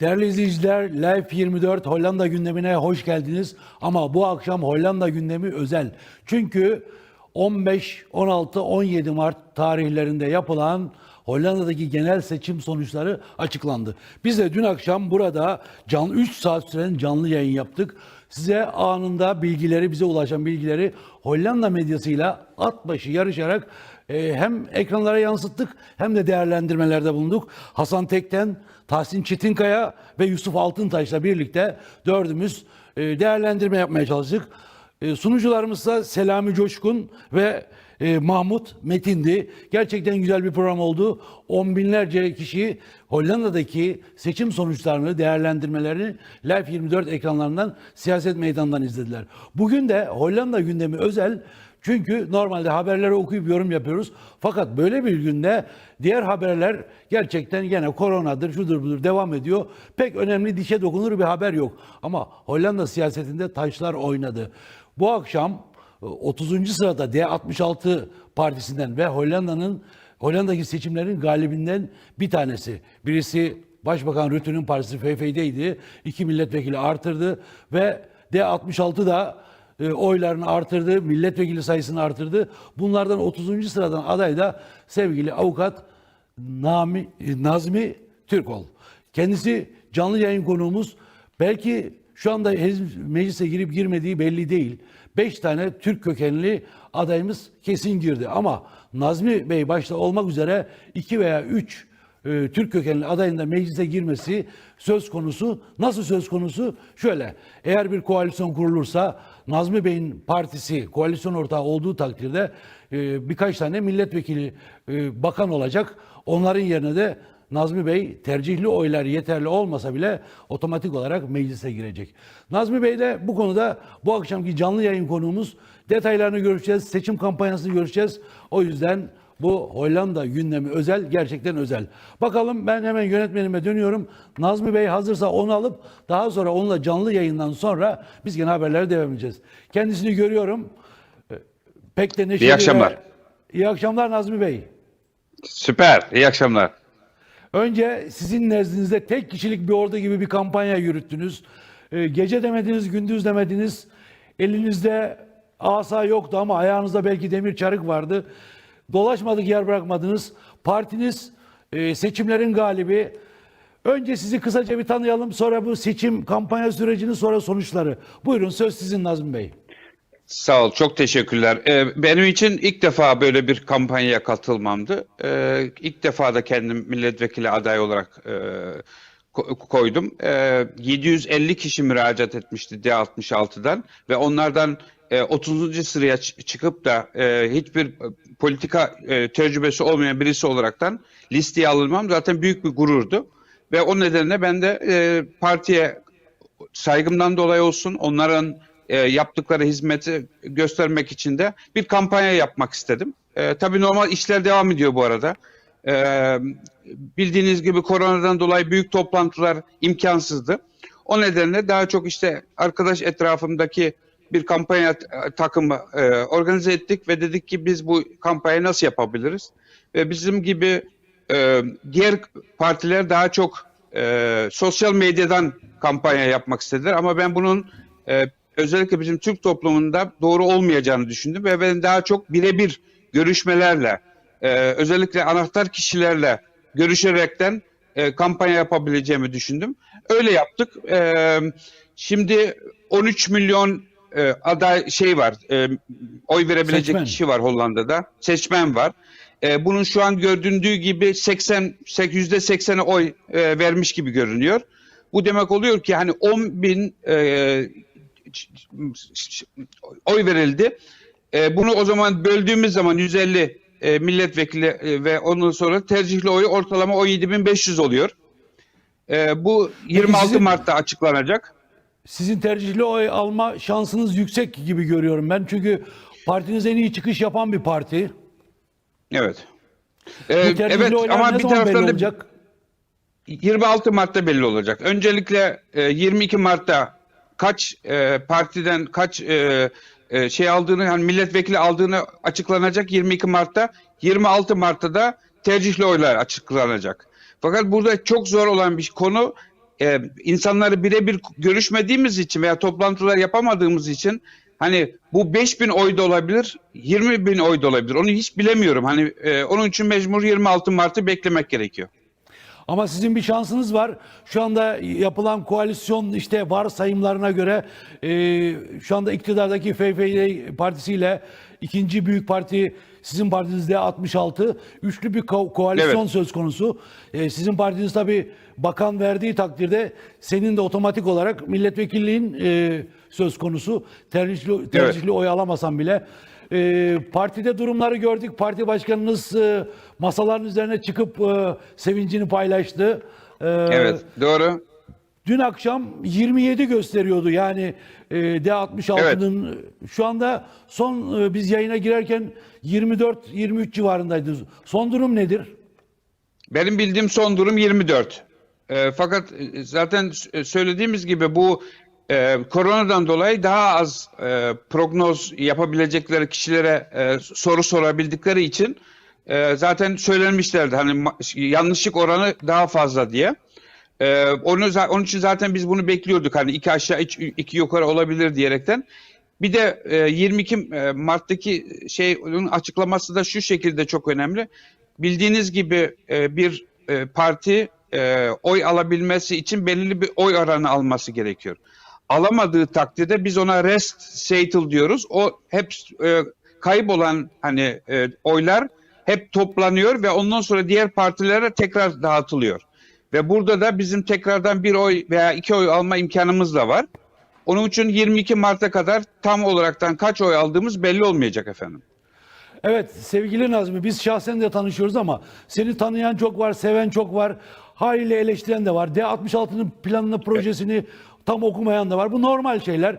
Değerli izleyiciler, Live 24 Hollanda gündemine hoş geldiniz. Ama bu akşam Hollanda gündemi özel. Çünkü 15, 16, 17 Mart tarihlerinde yapılan Hollanda'daki genel seçim sonuçları açıklandı. Biz de dün akşam burada canlı 3 saat süren canlı yayın yaptık. Size anında bilgileri, bize ulaşan bilgileri Hollanda medyasıyla at başı yarışarak e, hem ekranlara yansıttık hem de değerlendirmelerde bulunduk. Hasan Tekten, Tahsin Çetinkaya ve Yusuf Altıntaş'la birlikte dördümüz e, değerlendirme yapmaya çalıştık. E, sunucularımız da Selami Coşkun ve e, Mahmut Metin'di. Gerçekten güzel bir program oldu. On binlerce kişi Hollanda'daki seçim sonuçlarını, değerlendirmelerini Live 24 ekranlarından, siyaset meydanından izlediler. Bugün de Hollanda gündemi özel. Çünkü normalde haberleri okuyup yorum yapıyoruz. Fakat böyle bir günde diğer haberler gerçekten yine koronadır, şudur budur devam ediyor. Pek önemli dişe dokunur bir haber yok. Ama Hollanda siyasetinde taşlar oynadı. Bu akşam 30. sırada D66 partisinden ve Hollanda'nın Hollanda'daki seçimlerin galibinden bir tanesi. Birisi Başbakan Rutte'nin partisi FF'deydi. İki milletvekili artırdı ve D66 da e, oylarını artırdı, milletvekili sayısını artırdı. Bunlardan 30. sıradan aday da sevgili avukat Nami, e, Nazmi Türkol. Kendisi canlı yayın konuğumuz. Belki şu anda meclise girip girmediği belli değil. Beş tane Türk kökenli adayımız kesin girdi. Ama Nazmi Bey başta olmak üzere iki veya üç e, Türk kökenli adayın da meclise girmesi söz konusu. Nasıl söz konusu? Şöyle, eğer bir koalisyon kurulursa Nazmi Bey'in partisi koalisyon ortağı olduğu takdirde e, birkaç tane milletvekili e, bakan olacak. Onların yerine de Nazmi Bey tercihli oylar yeterli olmasa bile otomatik olarak meclise girecek. Nazmi Bey de bu konuda bu akşamki canlı yayın konuğumuz. Detaylarını görüşeceğiz, seçim kampanyasını görüşeceğiz. O yüzden bu Hollanda gündemi özel, gerçekten özel. Bakalım ben hemen yönetmenime dönüyorum. Nazmi Bey hazırsa onu alıp daha sonra onunla canlı yayından sonra biz yine haberlere devam edeceğiz. Kendisini görüyorum. Ee, Pek de neşeli. İyi ve- akşamlar. İyi akşamlar Nazmi Bey. Süper. İyi akşamlar. Önce sizin nezdinizde tek kişilik bir ordu gibi bir kampanya yürüttünüz. Ee, gece demediniz, gündüz demediniz. Elinizde asa yoktu ama ayağınızda belki demir çarık vardı. Dolaşmadık yer bırakmadınız. Partiniz e, seçimlerin galibi. Önce sizi kısaca bir tanıyalım. Sonra bu seçim kampanya sürecini sonra sonuçları. Buyurun söz sizin Nazım Bey. Sağ ol. Çok teşekkürler. Ee, benim için ilk defa böyle bir kampanyaya katılmamdı. Ee, ilk defa da kendim milletvekili aday olarak e, ko- koydum. Ee, 750 kişi müracaat etmişti D66'dan ve onlardan e, 30. sıraya ç- çıkıp da e, hiçbir politika e, tecrübesi olmayan birisi olaraktan listeye alınmam zaten büyük bir gururdu. Ve o nedenle ben de e, partiye saygımdan dolayı olsun onların e, yaptıkları hizmeti göstermek için de bir kampanya yapmak istedim. E, tabii normal işler devam ediyor bu arada. E, bildiğiniz gibi koronadan dolayı büyük toplantılar imkansızdı. O nedenle daha çok işte arkadaş etrafımdaki bir kampanya takımı e, organize ettik ve dedik ki biz bu kampanyayı nasıl yapabiliriz? Ve bizim gibi e, diğer partiler daha çok e, sosyal medyadan kampanya yapmak istediler ama ben bunun e, özellikle bizim Türk toplumunda doğru olmayacağını düşündüm ve ben daha çok birebir görüşmelerle e, özellikle anahtar kişilerle görüşerekten e, kampanya yapabileceğimi düşündüm. Öyle yaptık. E, şimdi 13 milyon e, aday şey var, e, oy verebilecek Seçmen. kişi var Hollanda'da, seçmen var. E, bunun şu an göründüğü gibi 80 yüzde 80'e oy e, vermiş gibi görünüyor. Bu demek oluyor ki hani 10 bin e, oy verildi. E, bunu o zaman böldüğümüz zaman 150 e, milletvekili e, ve ondan sonra tercihli oyu ortalama 17.500 oluyor. E, bu 26 sizin- Mart'ta açıklanacak. Sizin tercihli oy alma şansınız yüksek gibi görüyorum ben. Çünkü partiniz en iyi çıkış yapan bir parti. Evet. E, tercihli evet ama bir taraftan da olacak? 26 Mart'ta belli olacak. Öncelikle e, 22 Mart'ta kaç e, partiden kaç e, e, şey aldığını yani milletvekili aldığını açıklanacak 22 Mart'ta. 26 Mart'ta da tercihli oylar açıklanacak. Fakat burada çok zor olan bir konu e, insanları birebir görüşmediğimiz için veya toplantılar yapamadığımız için hani bu 5000 oy da olabilir, 20 bin oy da olabilir. Onu hiç bilemiyorum. Hani e, onun için mecbur 26 Mart'ı beklemek gerekiyor. Ama sizin bir şansınız var. Şu anda yapılan koalisyon işte varsayımlarına göre e, şu anda iktidardaki FFD partisiyle ikinci büyük parti sizin partinizde 66. Üçlü bir ko- koalisyon Evet. söz konusu. E, sizin partiniz tabii bakan verdiği takdirde senin de otomatik olarak milletvekilliğin e, söz konusu. Tercihli, tercihli oy alamasan bile. E, partide durumları gördük. Parti başkanınız e, masaların üzerine çıkıp e, sevincini paylaştı. E, Evet, doğru. Dün akşam 27 gösteriyordu yani e, D66'nın şu anda son e, biz yayına girerken 24-23 civarındaydı. Son durum nedir? Benim bildiğim son durum 24. E, fakat e, zaten s- söylediğimiz gibi bu e, koronadan dolayı daha az e, prognoz yapabilecekleri kişilere e, soru sorabildikleri için e, zaten söylenmişlerdi. Hani yanlışlık oranı daha fazla diye. E, onu onun için zaten biz bunu bekliyorduk. Hani iki aşağı üç- iki yukarı olabilir diyerekten. Bir de e, 22 e, Mart'taki şeyin açıklaması da şu şekilde çok önemli. Bildiğiniz gibi e, bir e, parti e, oy alabilmesi için belirli bir oy oranı alması gerekiyor. Alamadığı takdirde biz ona rest settle diyoruz. O hep e, kaybolan hani e, oylar hep toplanıyor ve ondan sonra diğer partilere tekrar dağıtılıyor. Ve burada da bizim tekrardan bir oy veya iki oy alma imkanımız da var. Onun için 22 Mart'a kadar tam olaraktan kaç oy aldığımız belli olmayacak efendim. Evet sevgili Nazmi biz şahsen de tanışıyoruz ama seni tanıyan çok var, seven çok var. Haliyle eleştiren de var. D66'nın planını, projesini tam okumayan da var. Bu normal şeyler.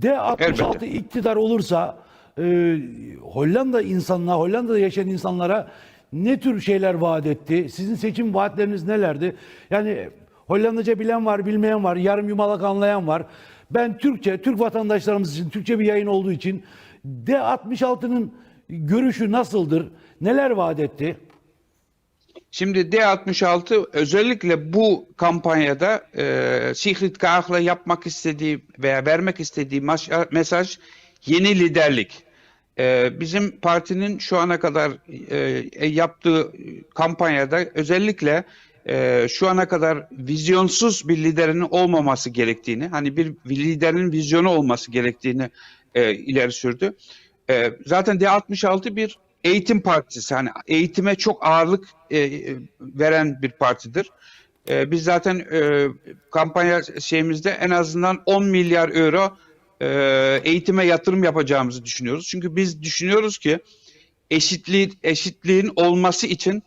D66 Elbette. iktidar olursa e, Hollanda insanına, Hollanda'da yaşayan insanlara ne tür şeyler vaat etti? Sizin seçim vaatleriniz nelerdi? Yani Hollandaca bilen var, bilmeyen var, yarım yumalak anlayan var. Ben Türkçe, Türk vatandaşlarımız için, Türkçe bir yayın olduğu için D66'nın görüşü nasıldır? Neler vaat etti? Şimdi D66 özellikle bu kampanyada e, Sigrid Kaag'la yapmak istediği veya vermek istediği mesaj yeni liderlik. E, bizim partinin şu ana kadar e, yaptığı kampanyada özellikle e, şu ana kadar vizyonsuz bir liderin olmaması gerektiğini, hani bir liderin vizyonu olması gerektiğini e, ileri sürdü. Zaten D66 bir eğitim partisi. Hani eğitime çok ağırlık veren bir partidir. Biz zaten kampanya şeyimizde en azından 10 milyar euro e, eğitime yatırım yapacağımızı düşünüyoruz. Çünkü biz düşünüyoruz ki eşitliği, eşitliğin olması için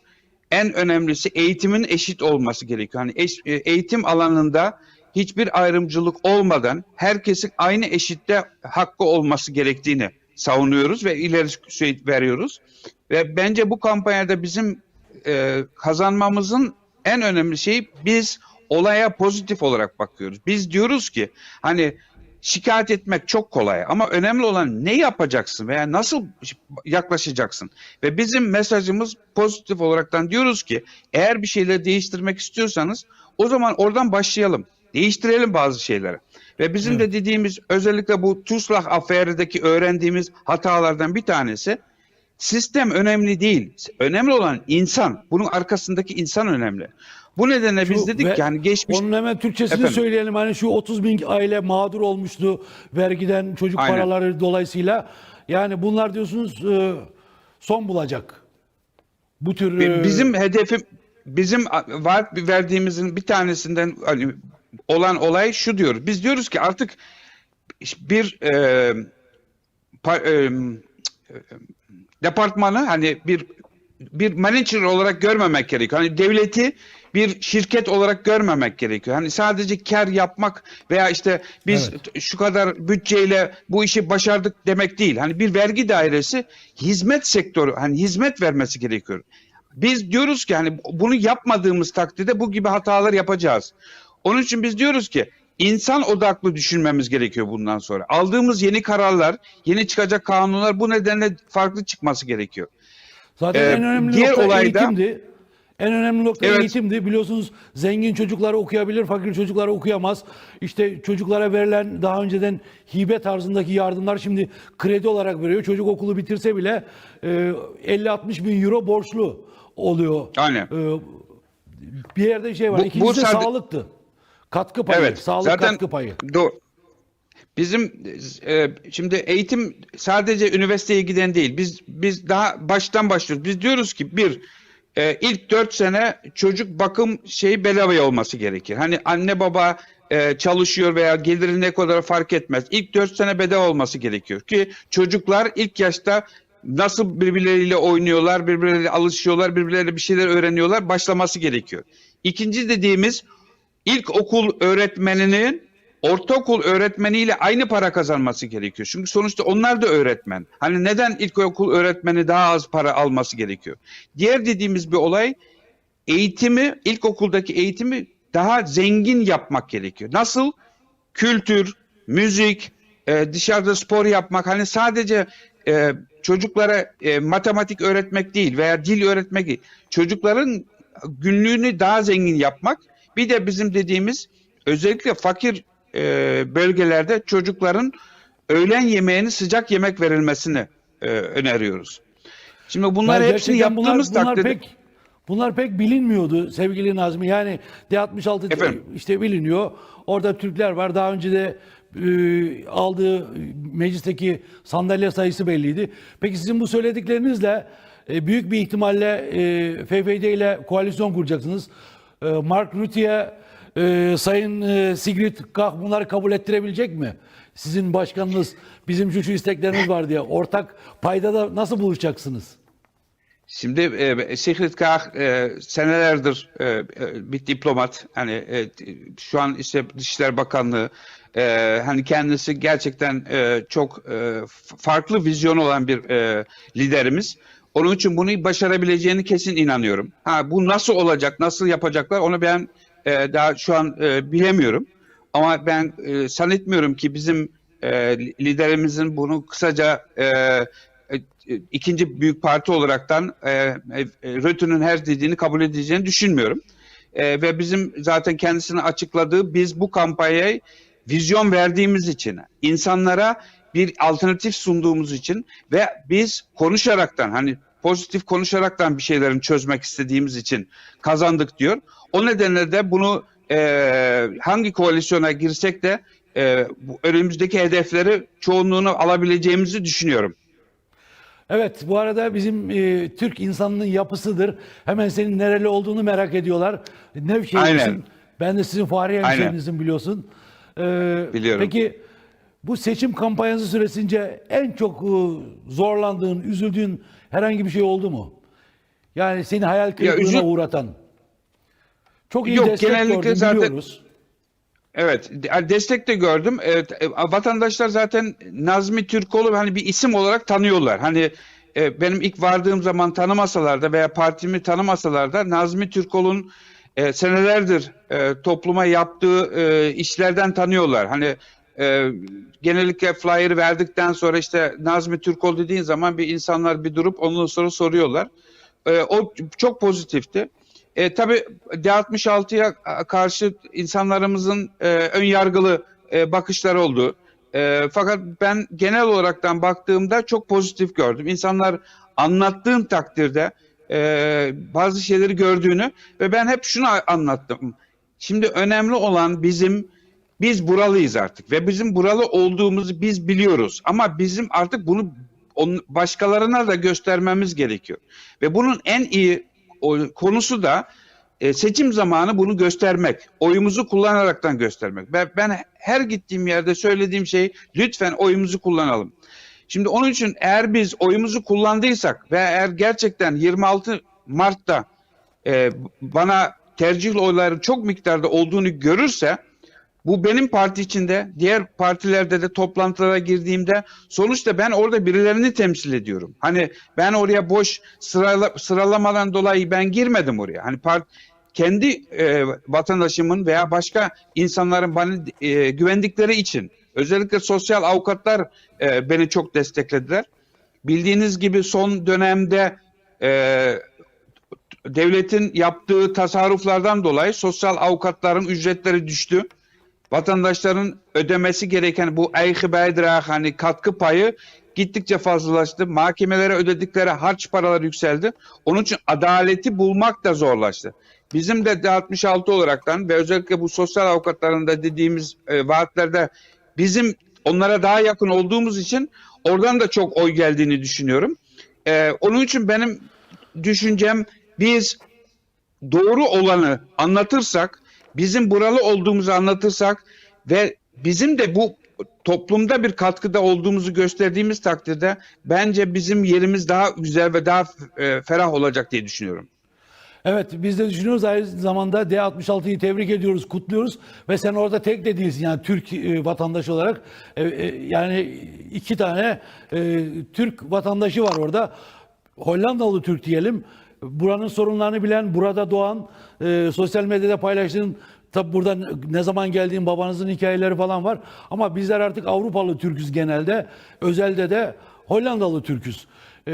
en önemlisi eğitimin eşit olması gerekiyor. Hani eş- e, eğitim alanında hiçbir ayrımcılık olmadan herkesin aynı eşitte hakkı olması gerektiğini savunuyoruz ve ileri şey veriyoruz. Ve bence bu kampanyada bizim e, kazanmamızın en önemli şeyi biz olaya pozitif olarak bakıyoruz. Biz diyoruz ki hani şikayet etmek çok kolay ama önemli olan ne yapacaksın veya nasıl yaklaşacaksın. Ve bizim mesajımız pozitif olaraktan diyoruz ki eğer bir şeyleri değiştirmek istiyorsanız o zaman oradan başlayalım. Değiştirelim bazı şeyleri. Ve bizim de dediğimiz özellikle bu TUSLAH aferindeki öğrendiğimiz hatalardan bir tanesi sistem önemli değil. Önemli olan insan. Bunun arkasındaki insan önemli. Bu nedenle biz Şu dedik ve ki hani geçmiş Onun hemen Türkçesini Efendim? söyleyelim. Hani şu 30 bin aile mağdur olmuştu vergiden çocuk Aynen. paraları dolayısıyla. Yani bunlar diyorsunuz e, son bulacak. Bu tür e, Bizim hedefim bizim vaat verdiğimizin bir tanesinden hani olan olay şu diyoruz. Biz diyoruz ki artık bir e, pa- e, departmanı hani bir bir manager olarak görmemek gerekiyor. Hani devleti bir şirket olarak görmemek gerekiyor. Hani sadece kar yapmak veya işte biz t- şu kadar bütçeyle bu işi başardık demek değil. Hani bir vergi dairesi hizmet sektörü hani hizmet vermesi gerekiyor. Biz diyoruz ki hani bunu yapmadığımız takdirde bu gibi hatalar yapacağız. Onun için biz diyoruz ki insan odaklı düşünmemiz gerekiyor bundan sonra. Aldığımız yeni kararlar, yeni çıkacak kanunlar bu nedenle farklı çıkması gerekiyor. zaten e, en önemli diğer nokta olayda- eğitimdi. En önemli nokta Evet. eğitimdi. Biliyorsunuz zengin çocuklar okuyabilir, fakir çocuklar okuyamaz. İşte çocuklara verilen daha önceden hibe tarzındaki yardımlar şimdi kredi olarak veriyor. Çocuk okulu bitirse bile e, 50-60 bin euro borçlu oluyor. Aynen. E, bir yerde şey var. Bu- bu İkincisi de sadece- sağlıktı. Katkı payı, Evet. sağlık zaten katkı payı. Doğru. Bizim e, şimdi eğitim sadece üniversiteye giden değil. Biz biz daha baştan başlıyoruz. Biz diyoruz ki bir e, ilk dört sene çocuk bakım şeyi bedava olması gerekir. Hani anne baba e, çalışıyor veya geliri ne kadar fark etmez. İlk dört sene bedava olması gerekiyor ki çocuklar ilk yaşta nasıl birbirleriyle oynuyorlar, birbirleriyle alışıyorlar, birbirleriyle bir şeyler öğreniyorlar başlaması gerekiyor. İkinci dediğimiz ilkokul öğretmeninin ortaokul öğretmeniyle aynı para kazanması gerekiyor. Çünkü sonuçta onlar da öğretmen. Hani neden ilkokul öğretmeni daha az para alması gerekiyor? Diğer dediğimiz bir olay eğitimi, ilkokuldaki eğitimi daha zengin yapmak gerekiyor. Nasıl? Kültür, müzik, e, dışarıda spor yapmak. Hani sadece e, çocuklara e, matematik öğretmek değil veya dil öğretmek değil. Çocukların günlüğünü daha zengin yapmak. Bir de bizim dediğimiz özellikle fakir e, bölgelerde çocukların öğlen yemeğini sıcak yemek verilmesini e, öneriyoruz. Şimdi bunları Ya hepsini yaptığımız bunlar, bunlar takdirde pek bunlar pek bilinmiyordu sevgili Nazmi. Yani D66 Efendim? işte biliniyor. Orada Türkler var. Daha önce de e, aldığı meclisteki sandalye sayısı belliydi. Peki sizin bu söylediklerinizle e, büyük bir ihtimalle e, FFD ile koalisyon kuracaksınız. E, Mark Rutte'ye e, Sayın e, Sigrid Kaag bunları kabul ettirebilecek mi? Sizin başkanınız bizim şu şu isteklerimiz var diye ortak payda da nasıl buluşacaksınız? Şimdi e, Sigrid Kaag e, senelerdir e, e, bir diplomat. Hani e, şu an işte Dışişler Bakanlığı e, hani kendisi gerçekten e, çok e, farklı vizyon olan bir e, liderimiz. Onun için bunu başarabileceğini kesin inanıyorum. Ha bu nasıl olacak, nasıl yapacaklar onu ben e, daha şu an e, bilemiyorum. Ama ben e, zannetmiyorum ki bizim e, liderimizin bunu kısaca e, e, ikinci büyük parti olaraktan e, e, Rötü'nün her dediğini kabul edeceğini düşünmüyorum. E, ve bizim zaten kendisine açıkladığı biz bu kampanyayı vizyon verdiğimiz için, insanlara bir alternatif sunduğumuz için ve biz konuşaraktan hani pozitif konuşaraktan bir şeylerin çözmek istediğimiz için kazandık diyor. O nedenle de bunu e, hangi koalisyona girsek de e, bu önümüzdeki hedefleri çoğunluğunu alabileceğimizi düşünüyorum. Evet bu arada bizim e, Türk insanının yapısıdır. Hemen senin nereli olduğunu merak ediyorlar. Nevşehirlisin. Ben de sizin Fahriye hemşehrinizin biliyorsun. Ee, Biliyorum. Peki bu seçim kampanyası süresince en çok e, zorlandığın, üzüldüğün herhangi bir şey oldu mu? Yani seni hayal kırıklığına üzü- uğratan. Çok iyi Yok, destek genellikle gördüm zaten- biliyoruz. Evet, de- destek de gördüm. Evet, e, vatandaşlar zaten Nazmi Türkoğlu hani bir isim olarak tanıyorlar. Hani e, benim ilk vardığım zaman tanımasalar da veya partimi tanımasalar da Nazmi Türkoğlu'nun e, senelerdir e, topluma yaptığı e, işlerden tanıyorlar. Hani e, genellikle flyer verdikten sonra işte Nazmi Türkoğlu dediğin zaman bir insanlar bir durup ondan sonra soruyorlar. E, o çok pozitifti. E, tabii D66'ya karşı insanlarımızın e, ön yargılı e, bakışları oldu. E, fakat ben genel olaraktan baktığımda çok pozitif gördüm. İnsanlar anlattığım takdirde e, bazı şeyleri gördüğünü ve ben hep şunu anlattım. Şimdi önemli olan bizim biz buralıyız artık ve bizim buralı olduğumuzu biz biliyoruz. Ama bizim artık bunu başkalarına da göstermemiz gerekiyor. Ve bunun en iyi konusu da e, seçim zamanı bunu göstermek. Oyumuzu kullanaraktan göstermek. Ben, ben her gittiğim yerde söylediğim şey lütfen oyumuzu kullanalım. Şimdi onun için eğer biz oyumuzu kullandıysak ve eğer gerçekten 26 Mart'ta e, bana tercih oyların çok miktarda olduğunu görürse bu benim parti içinde, diğer partilerde de toplantılara girdiğimde sonuçta ben orada birilerini temsil ediyorum. Hani ben oraya boş sırala, sıralamadan dolayı ben girmedim oraya. Hani part, kendi e, vatandaşımın veya başka insanların bana e, güvendikleri için özellikle sosyal avukatlar e, beni çok desteklediler. Bildiğiniz gibi son dönemde e, devletin yaptığı tasarruflardan dolayı sosyal avukatların ücretleri düştü. Vatandaşların ödemesi gereken bu eyhi beydra hani katkı payı gittikçe fazlalaştı. Mahkemelere ödedikleri harç paraları yükseldi. Onun için adaleti bulmak da zorlaştı. Bizim de D66 olaraktan ve özellikle bu sosyal avukatların da dediğimiz e, vaatlerde bizim onlara daha yakın olduğumuz için oradan da çok oy geldiğini düşünüyorum. E, onun için benim düşüncem biz doğru olanı anlatırsak, bizim buralı olduğumuzu anlatırsak ve bizim de bu toplumda bir katkıda olduğumuzu gösterdiğimiz takdirde bence bizim yerimiz daha güzel ve daha e, ferah olacak diye düşünüyorum. Evet biz de düşünüyoruz aynı zamanda D66'yı tebrik ediyoruz, kutluyoruz ve sen orada tek de değilsin yani Türk e, vatandaşı olarak E, e, yani iki tane e, Türk vatandaşı var orada. Hollandalı Türk diyelim. Buranın sorunlarını bilen, burada doğan, e, sosyal medyada paylaştığın Tabi burada ne zaman geldiğin babanızın hikayeleri falan var. Ama bizler artık Avrupalı Türküz genelde. Özelde de Hollandalı Türküz. Ee,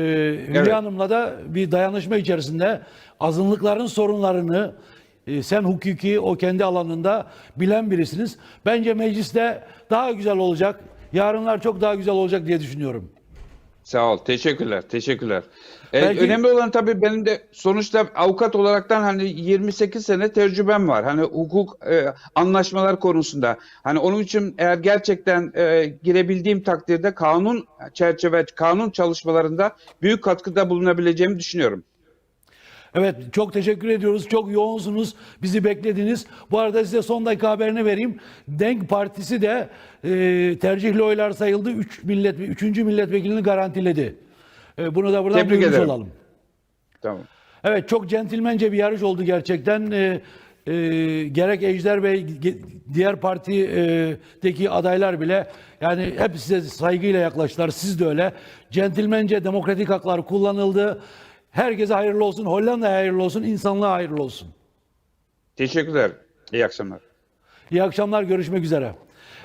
Hülya Evet. Hanım'la da bir dayanışma içerisinde azınlıkların sorunlarını e, sen hukuki o kendi alanında bilen birisiniz. Bence mecliste daha güzel olacak. Yarınlar çok daha güzel olacak diye düşünüyorum. Sağ ol. Teşekkürler. Teşekkürler. Ee, Belki- önemli olan tabii benim de sonuçta avukat olaraktan hani 28 sene tecrübem var. Hani hukuk e, anlaşmalar konusunda. Hani onun için eğer gerçekten e, girebildiğim takdirde kanun çerçeve kanun çalışmalarında büyük katkıda bulunabileceğimi düşünüyorum. Evet çok teşekkür ediyoruz. Çok yoğunsunuz. Bizi beklediniz. Bu arada size son dakika haberini vereyim. Denk Partisi de e, tercihli oylar sayıldı. 3 millet 3. milletvekilini garantiledi. E, bunu da buradan Tebrik duymuş ederim. olalım. Tamam. Evet çok centilmence bir yarış oldu gerçekten. Ee, e, gerek Ejder Bey, diğer partideki adaylar bile yani hep size saygıyla yaklaştılar. Siz de öyle. Centilmence demokratik haklar kullanıldı. Herkese hayırlı olsun. Hollanda'ya hayırlı olsun. insanlığa hayırlı olsun. Teşekkürler. İyi akşamlar. İyi akşamlar. Görüşmek üzere.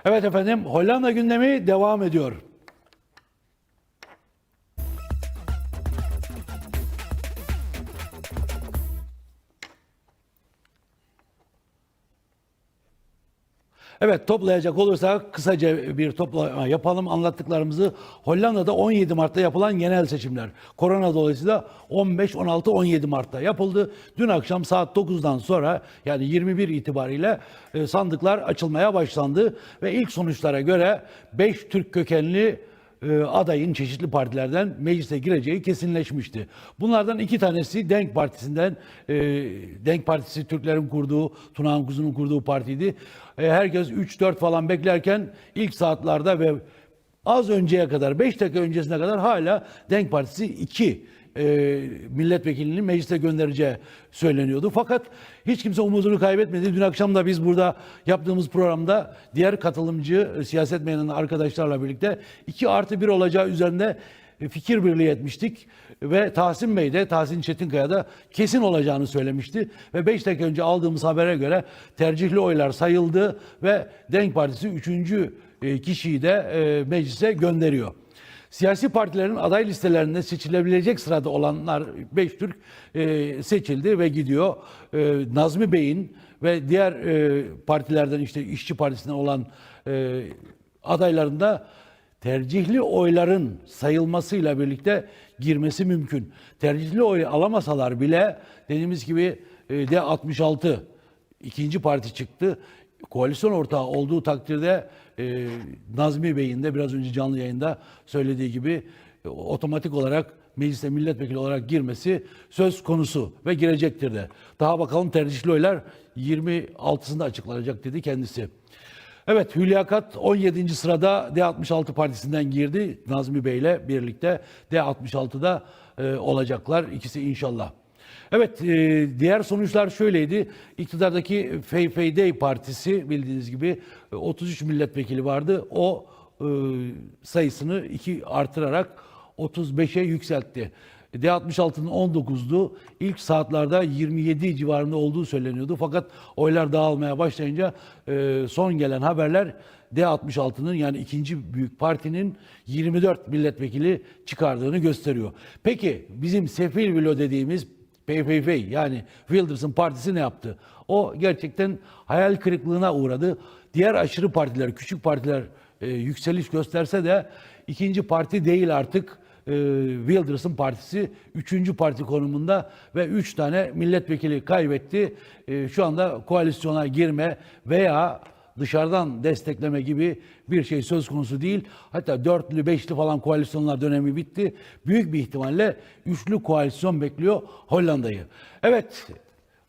Evet efendim Hollanda gündemi devam ediyor. Evet toplayacak olursak kısaca bir toplama yapalım anlattıklarımızı. Hollanda'da 17 Mart'ta yapılan genel seçimler. Korona dolayısıyla 15, 16, 17 Mart'ta yapıldı. Dün akşam saat 9'dan sonra yani 21 itibariyle e, sandıklar açılmaya başlandı. Ve ilk sonuçlara göre 5 Türk kökenli e, adayın çeşitli partilerden meclise gireceği kesinleşmişti. Bunlardan iki tanesi Denk Partisi'nden, e, Denk Partisi Türklerin kurduğu, Tuna Kuzu'nun kurduğu partiydi. E, herkes 3-4 falan beklerken ilk saatlerde ve az önceye kadar, 5 dakika öncesine kadar hala Denk Partisi 2 e, milletvekilini meclise göndereceği söyleniyordu. Fakat hiç kimse umudunu kaybetmedi. Dün akşam da biz burada yaptığımız programda diğer katılımcı e, siyaset meydanı arkadaşlarla birlikte 2 artı 1 olacağı üzerinde e, fikir birliği etmiştik. Ve Tahsin Bey de, Tahsin Çetinkaya da kesin olacağını söylemişti. Ve 5 dakika önce aldığımız habere göre tercihli oylar sayıldı ve Denk Partisi 3. kişiyi de e, meclise gönderiyor. Siyasi partilerin aday listelerinde seçilebilecek sırada olanlar 5 Türk e, seçildi ve gidiyor. E, Nazmi Bey'in ve diğer e, partilerden işte İşçi Partisi'nden olan e, adayların da tercihli oyların sayılmasıyla birlikte girmesi mümkün. Tercihli oy alamasalar bile dediğimiz gibi e, D66 ikinci parti çıktı. Koalisyon ortağı olduğu takdirde e, Nazmi Bey'in de biraz önce canlı yayında söylediği gibi e, otomatik olarak meclise milletvekili olarak girmesi söz konusu ve girecektir de. Daha bakalım tercihli oylar 26'sında açıklanacak dedi kendisi. Evet Hülyakat 17. sırada D66 partisinden girdi. Nazmi Bey ile birlikte D66'da e, olacaklar ikisi inşallah. Evet e, diğer sonuçlar şöyleydi. İktidardaki FFD partisi bildiğiniz gibi e, 33 milletvekili vardı. O e, sayısını 2 artırarak 35'e yükseltti. D66'nın 19'du. İlk saatlerde 27 civarında olduğu söyleniyordu. Fakat oylar dağılmaya başlayınca e, son gelen haberler D66'nın yani ikinci büyük partinin 24 milletvekili çıkardığını gösteriyor. Peki bizim sefil bilo dediğimiz PVV yani Wilders'ın partisi ne yaptı? O gerçekten hayal kırıklığına uğradı. Diğer aşırı partiler, küçük partiler e, yükseliş gösterse de ikinci parti değil artık. E, Wilders'ın partisi üçüncü parti konumunda ve üç tane milletvekili kaybetti. E, şu anda koalisyona girme veya dışarıdan destekleme gibi bir şey söz konusu değil. Hatta dörtlü, beşli falan koalisyonlar dönemi bitti. Büyük bir ihtimalle üçlü koalisyon bekliyor Hollanda'yı. Evet,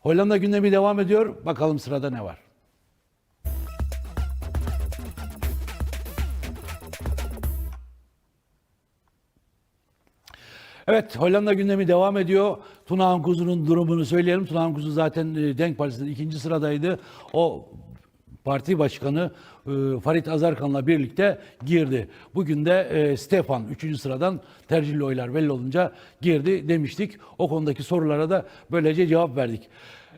Hollanda gündemi devam ediyor. Bakalım sırada ne var? Evet, Hollanda gündemi devam ediyor. Tuna Hankuzu'nun durumunu söyleyelim. Tuna Hankuzu zaten e, Denk Partisi'nin ikinci sıradaydı. O parti başkanı e, Farit Azarkan'la birlikte girdi. Bugün de e, Stefan 3. sıradan tercihli oylar belli olunca girdi demiştik. O konudaki sorulara da böylece cevap verdik.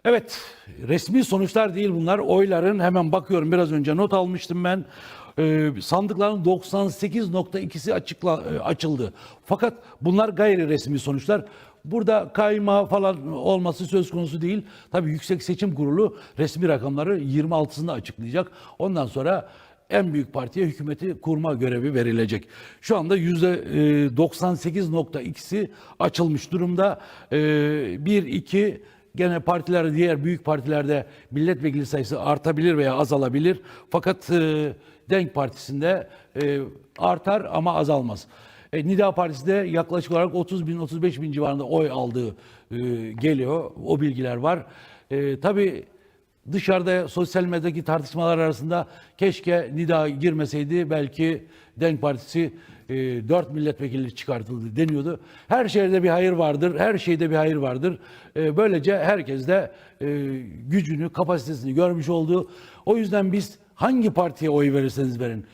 Evet, resmi sonuçlar değil bunlar. Oyların hemen bakıyorum biraz önce not almıştım ben. Ee, sandıkların 98.2'si açıkla, e, açıldı. Fakat bunlar gayri resmi sonuçlar. Burada kayma falan olması söz konusu değil. Tabii Yüksek Seçim Kurulu resmi rakamları 26'sında açıklayacak. Ondan sonra en büyük partiye hükümeti kurma görevi verilecek. Şu anda %98.2'si açılmış durumda. Ee, Bir, iki Gene partiler, diğer büyük partilerde milletvekili sayısı artabilir veya azalabilir. Fakat e, Denk Partisi'nde e, artar ama azalmaz. E, Nida Partisi de yaklaşık olarak 30 bin, 35 bin civarında oy aldığı e, geliyor. O bilgiler var. E, tabii dışarıda sosyal medyadaki tartışmalar arasında keşke Nida girmeseydi belki Denk Partisi e, 4 milletvekili çıkartıldı deniyordu. Her şeyde bir hayır vardır, her şeyde bir hayır vardır. E, böylece herkes de e, gücünü, kapasitesini görmüş oldu. O yüzden biz hangi partiye oy verirseniz verin.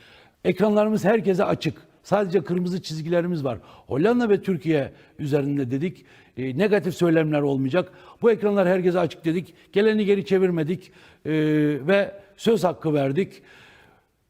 Ekranlarımız herkese açık. Sadece kırmızı çizgilerimiz var. Hollanda ve Türkiye üzerinde dedik. E, negatif söylemler olmayacak. Bu ekranlar herkese açık dedik. Geleni geri çevirmedik e, ve söz hakkı verdik.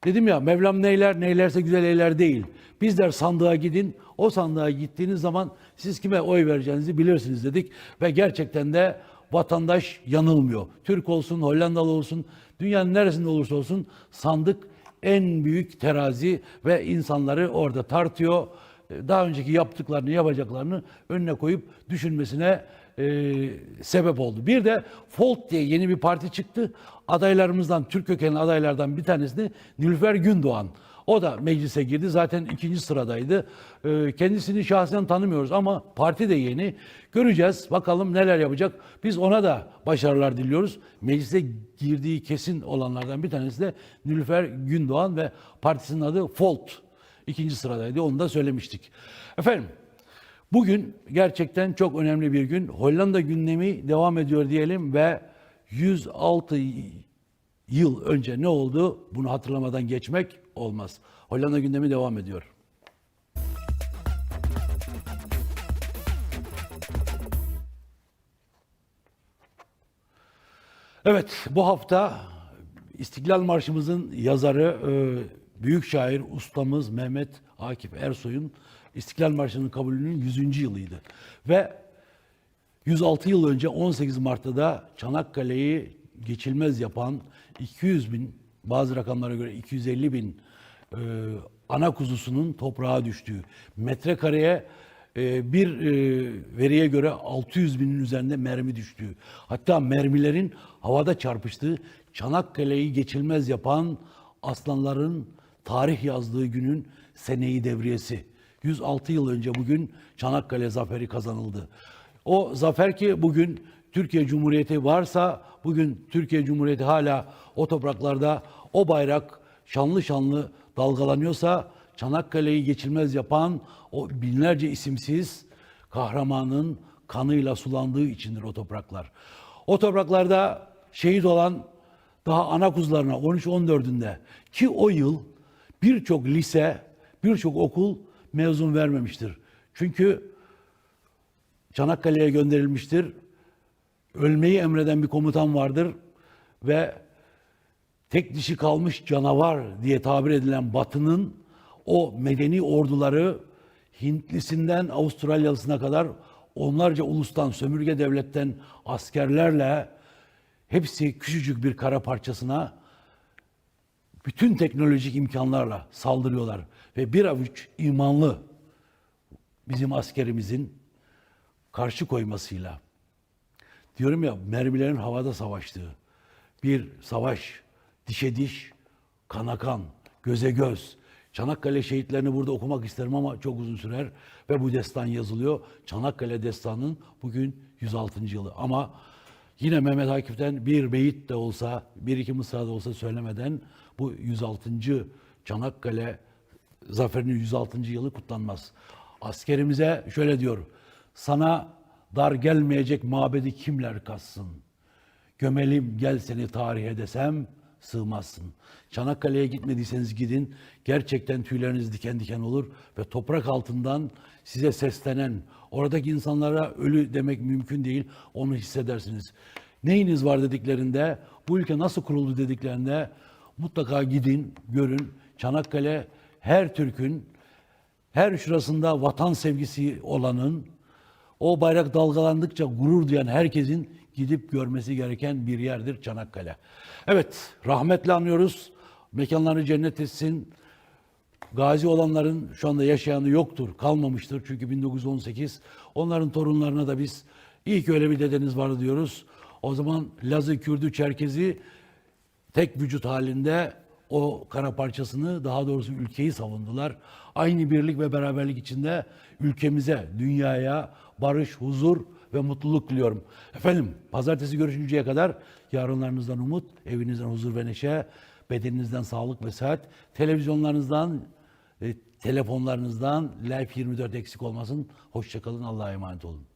Dedim ya Mevlam neyler neylerse güzel eyler değil. Bizler sandığa gidin. O sandığa gittiğiniz zaman siz kime oy vereceğinizi bilirsiniz dedik. Ve gerçekten de vatandaş yanılmıyor. Türk olsun, Hollandalı olsun, dünyanın neresinde olursa olsun sandık en büyük terazi ve insanları orada tartıyor. Daha önceki yaptıklarını, yapacaklarını önüne koyup düşünmesine e, sebep oldu. Bir de Volt diye yeni bir parti çıktı. Adaylarımızdan, Türk kökenli adaylardan bir tanesi de Nilüfer Gündoğan. O da meclise girdi. Zaten ikinci sıradaydı. Ee, kendisini şahsen tanımıyoruz ama parti de yeni. Göreceğiz. Bakalım neler yapacak. Biz ona da başarılar diliyoruz. Meclise girdiği kesin olanlardan bir tanesi de Nilüfer Gündoğan ve partisinin adı Volt. İkinci sıradaydı. Onu da söylemiştik. Efendim Bugün gerçekten çok önemli bir gün. Hollanda gündemi devam ediyor diyelim ve 106 yıl önce ne oldu? Bunu hatırlamadan geçmek olmaz. Hollanda gündemi devam ediyor. Evet, bu hafta İstiklal Marşımızın yazarı, e, büyük şair, ustamız Mehmet Akif Ersoy'un İstiklal Marşı'nın kabulünün 100. yılıydı. Ve 106 yıl önce 18 Mart'ta da Çanakkale'yi geçilmez yapan 200 bin, bazı rakamlara göre 250 bin e, ana kuzusunun toprağa düştüğü, metrekareye e, bir e, veriye göre 600 binin üzerinde mermi düştüğü, hatta mermilerin havada çarpıştığı Çanakkale'yi geçilmez yapan aslanların tarih yazdığı günün seneyi devriyesi. 106 yıl önce bugün Çanakkale zaferi kazanıldı. O zafer ki bugün Türkiye Cumhuriyeti varsa bugün Türkiye Cumhuriyeti hala o topraklarda o bayrak şanlı şanlı dalgalanıyorsa Çanakkale'yi geçilmez yapan o binlerce isimsiz kahramanın kanıyla sulandığı içindir o topraklar. O topraklarda şehit olan daha ana kuzularına 13-14'ünde ki o yıl birçok lise, birçok okul mezun vermemiştir. Çünkü Çanakkale'ye gönderilmiştir. Ölmeyi emreden bir komutan vardır ve tek dişi kalmış canavar diye tabir edilen Batı'nın o medeni orduları Hintlisinden Avustralyalısına kadar onlarca ulustan, sömürge devletten askerlerle hepsi küçücük bir kara parçasına bütün teknolojik imkanlarla saldırıyorlar. Ve bir avuç imanlı bizim askerimizin karşı koymasıyla diyorum ya mermilerin havada savaştığı bir savaş dişe diş, kana kan, göze göz. Çanakkale şehitlerini burada okumak isterim ama çok uzun sürer ve bu destan yazılıyor. Çanakkale destanının bugün 106. yılı ama yine Mehmet Akif'ten bir beyit de olsa, bir iki mısra da olsa söylemeden bu 106. Çanakkale zaferinin 106. yılı kutlanmaz. Askerimize şöyle diyor. Sana dar gelmeyecek mabedi kimler kassın? Gömelim gel seni tarihe desem sığmazsın. Çanakkale'ye gitmediyseniz gidin. Gerçekten tüyleriniz diken diken olur ve toprak altından size seslenen, oradaki insanlara ölü demek mümkün değil, onu hissedersiniz. Neyiniz var dediklerinde, bu ülke nasıl kuruldu dediklerinde mutlaka gidin, görün. Çanakkale her Türk'ün, her şurasında vatan sevgisi olanın, o bayrak dalgalandıkça gurur duyan herkesin gidip görmesi gereken bir yerdir Çanakkale. Evet, rahmetle anıyoruz. Mekanlarını cennet etsin. Gazi olanların şu anda yaşayanı yoktur, kalmamıştır. Çünkü 1918 onların torunlarına da biz iyi ki öyle bir dedeniz var diyoruz. O zaman Lazı, Kürdü, Çerkezi tek vücut halinde o kara parçasını daha doğrusu ülkeyi savundular. Aynı birlik ve beraberlik içinde ülkemize, dünyaya barış, huzur ve mutluluk diliyorum. Efendim pazartesi görüşünceye kadar yarınlarınızdan umut, evinizden huzur ve neşe, bedeninizden sağlık ve sıhhat, televizyonlarınızdan, e, telefonlarınızdan Life 24 eksik olmasın. Hoşçakalın, Allah'a emanet olun.